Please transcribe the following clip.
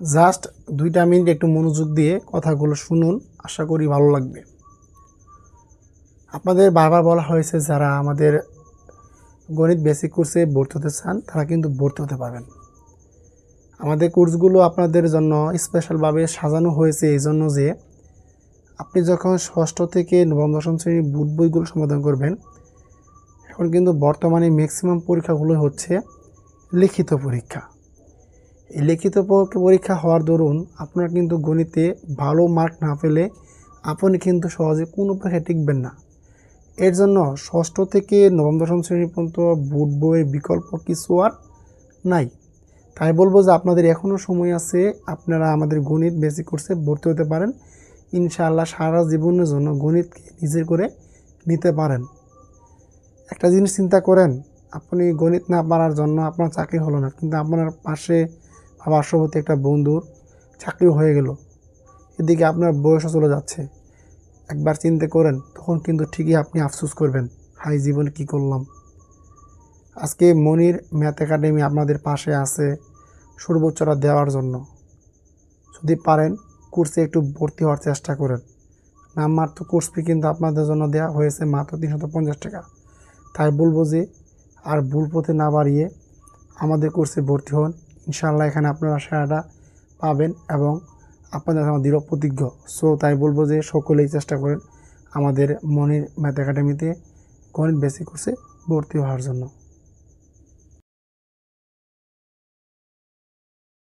Just দুইটা minute একটু মনোযোগ দিয়ে কথাগুলো শুনুন, আশা করি ভালো লাগবে। আপনাদের বারবার বলা হয়েছে যারা আমাদের গণিত বেসিক কোর্সে ভর্তি হতে চান, তারা কিন্তু ভর্তি হতে পারবেন। আমাদের কোর্সগুলো আপনাদের জন্য স্পেশালভাবে সাজানো হয়েছে এই জন্য যে আপনি যখন ষষ্ঠ থেকে নবম দশম শ্রেণির বুট বইগুলো সমাধান করবেন, এখন কিন্তু বর্তমানে ম্যাক্সিমাম পরীক্ষাগুলো হচ্ছে লিখিত পরীক্ষা। লিখিত পরীক্ষা হওয়ার দরুন আপনার কিন্তু গণিতে ভালো মার্ক না পেলে আপনি কিন্তু সহজে কোনো পরীক্ষায় টিকবেন না। এর জন্য ষষ্ঠ থেকে নবম দশম শ্রেণি পর্যন্ত বুট বইয়ের বিকল্প কিছু আর নাই। তাই বলব যে আপনাদের এখনও সময় আছে, আপনারা আমাদের গণিত বেসিক কোর্সে ভর্তি হতে পারেন। ইনশাআল্লাহ সারা জীবনের জন্য গণিতকে নিজের করে নিতে পারেন। একটা জিনিস চিন্তা করেন, আপনি গণিত না পারার জন্য আপনার চাকরি হলো না, কিন্তু আপনার পাশে বা পার্শ্ববর্তী একটা বন্ধুর চাকরি হয়ে গেল। এদিকে আপনার বয়সও চলে যাচ্ছে। একবার চিন্তা করেন, তখন কিন্তু ঠিকই আপনি আফসোস করবেন, হাই জীবনে কি করলাম। আজকে মনির ম্যাথ একাডেমি আপনাদের পাশে আছে সর্বোচ্চটা দেওয়ার জন্য। যদি পারেন, কোর্সে একটু ভর্তি হওয়ার চেষ্টা করেন। তো কোর্স ফি কিন্তু আপনাদের জন্য দেওয়া হয়েছে মাত্র তিনশত পঞ্চাশ টাকা। তাই বলব যে, আর ভুল পথে না বাড়িয়ে আমাদের কোর্সে ভর্তি হন। ইনশাআল্লাহ এখানে আপনারা সেরাটা পাবেন এবং আপনাদের আমার দৃঢ় প্রতিজ্ঞ। সো তাই বলব যে সকলেই চেষ্টা করেন আমাদের মনির ম্যাথ একাডেমিতে গণিত বেসিক কোর্সে ভর্তি হওয়ার জন্য।